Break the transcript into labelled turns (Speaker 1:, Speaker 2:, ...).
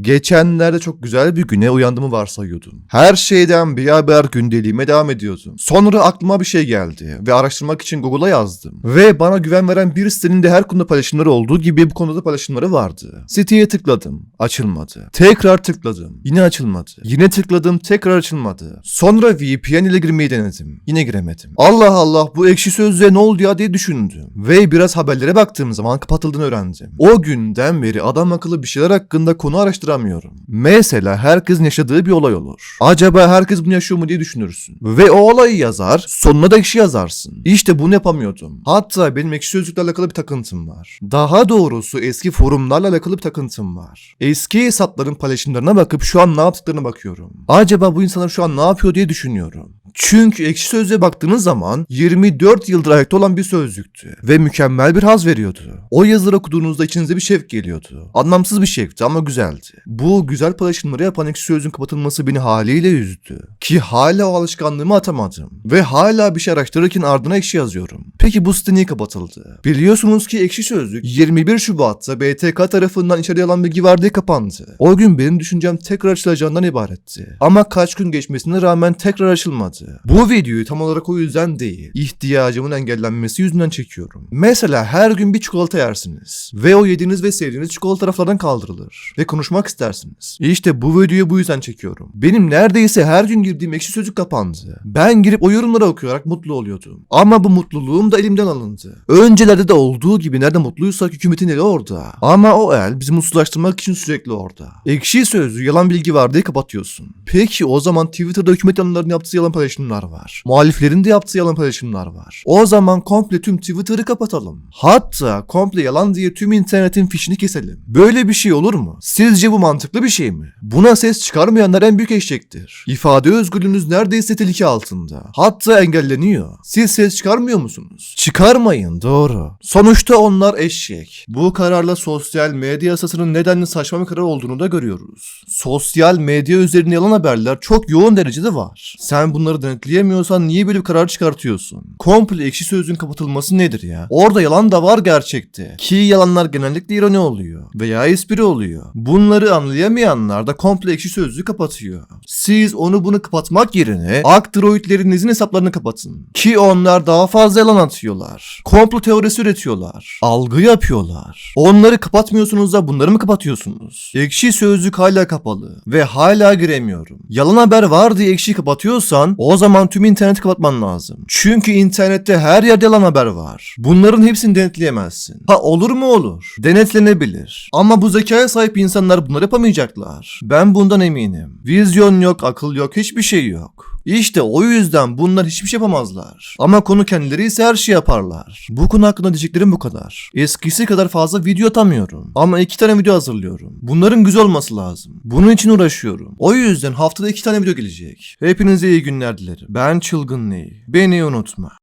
Speaker 1: Geçenlerde çok güzel bir güne uyandığımı varsayıyordum. Her şeyden bir haber gündeliğime devam ediyordum. Sonra aklıma bir şey geldi ve araştırmak için Google'a yazdım. Ve bana güven veren bir sitenin de her konuda paylaşımları olduğu gibi bu konuda da paylaşımları vardı. Siteye tıkladım. Açılmadı. Tekrar tıkladım. Yine açılmadı. Yine tıkladım. Tekrar açılmadı. Sonra VPN ile girmeyi denedim. Yine giremedim. Allah Allah bu ekşi sözlüğe ne oldu ya diye düşündüm. Ve biraz haberlere baktığım zaman kapatıldığını öğrendim. O günden beri adam akıllı bir şeyler hakkında konu araştıramıyorum. Mesela herkesin yaşadığı bir olay olur. Acaba herkes bunu yaşıyor mu diye düşünürsün. Ve o olayı yazar, sonuna da ekşi yazarsın. İşte bunu yapamıyordum. Hatta benim ekşi sözlükle alakalı bir takıntım var. Daha doğrusu eski forumlarla alakalı bir takıntım var. Eski hesapların paylaşımlarına bakıp şu an ne yaptıklarına bakıyorum. Acaba bu insanlar şu an ne yapıyor diye düşünüyorum. Çünkü ekşi sözlüğe baktığınız zaman 24 yıldır ayakta olan bir sözlüktü ve mükemmel bir haz veriyordu. O yazıları okuduğunuzda içinize bir şevk geliyordu. Anlamsız bir şevkti ama güzeldi. Bu güzel paylaşımları yapan ekşi sözlüğün kapatılması beni haliyle üzdü. Ki hala o alışkanlığımı atamadım. Ve hala bir şey araştırırken ardına ekşi yazıyorum. Peki bu site niye kapatıldı? Biliyorsunuz ki ekşi sözlük 21 Şubat'ta BTK tarafından içeriye alan bilgi var diye kapandı. O gün benim düşüncem tekrar açılacağından ibaretti. Ama kaç gün geçmesine rağmen tekrar açılmadı. Bu videoyu tam olarak o yüzden değil, ihtiyacımın engellenmesi yüzünden çekiyorum. Mesela her gün bir çikolata yersiniz ve o yediğiniz ve sevdiğiniz çikolata raflardan kaldırılır ve konuşmak istersiniz. İşte bu videoyu bu yüzden çekiyorum. Benim neredeyse her gün girdiğim ekşi sözlük kapandı. Ben girip o yorumları okuyarak mutlu oluyordum. Ama bu mutluluğum da elimden alındı. Öncelerde de olduğu gibi nerede mutluysak hükümetin eli orada. Ama o el bizi mutsuzlaştırmak için sürekli orada. Ekşi sözlü yalan bilgi var diye kapatıyorsun. Peki o zaman Twitter'da hükümet yanlılarının yaptığı yalan paylaşımlar var. Muhaliflerin de yaptığı yalan paylaşımlar var. O zaman komple tüm Twitter'ı kapatalım. Hatta komple yalan diye tüm internetin fişini keselim. Böyle bir şey olur mu? Sizce bu mantıklı bir şey mi? Buna ses çıkarmayanlar en büyük eşektir. İfade özgürlüğünüz neredeyse tehlike altında. Hatta engelleniyor. Siz ses çıkarmıyor musunuz? Çıkarmayın doğru. Sonuçta onlar eşek. Bu kararla sosyal medya yasasının nedenli saçma bir karar olduğunu da görüyoruz. Sosyal medya üzerine yalan haberler çok yoğun derecede var. Sen bunları denetleyemiyorsan niye böyle bir karar çıkartıyorsun? Komple ekşi sözün kapatılması nedir ya? Orada yalan da var gerçekte. Ki yalanlar genellikle ironi oluyor. Veya espri oluyor. Bunları anlayamayanlar da komple ekşi sözlüğü kapatıyor. Siz onu bunu kapatmak yerine aktroidlerinizin hesaplarını kapatın. Ki onlar daha fazla yalan atıyorlar. Komplo teorisi üretiyorlar. Algı yapıyorlar. Onları kapatmıyorsunuz da bunları mı kapatıyorsunuz? Ekşi sözlük hala kapalı. Ve hala giremiyorum. Yalan haber var diye ekşi kapatıyorsan o zaman tüm interneti kapatman lazım. Çünkü internette her yerde yalan haber var. Bunların hepsini denetleyemezsin. Ha olur mu olur. Denetlenebilir. Ama bu zekaya sahip insanlar bunları yapamayacaklar. Ben bundan eminim. Vizyon yok, akıl yok, hiçbir şey yok. İşte o yüzden bunlar hiçbir şey yapamazlar. Ama konu kendileri ise her şey yaparlar. Bu konu hakkında diyeceklerim bu kadar. Eskisi kadar fazla video atamıyorum. Ama iki tane video hazırlıyorum. Bunların güzel olması lazım. Bunun için uğraşıyorum. O yüzden haftada iki tane video gelecek. Hepinize iyi günler dilerim. Ben Çılgın Ney. Beni unutma.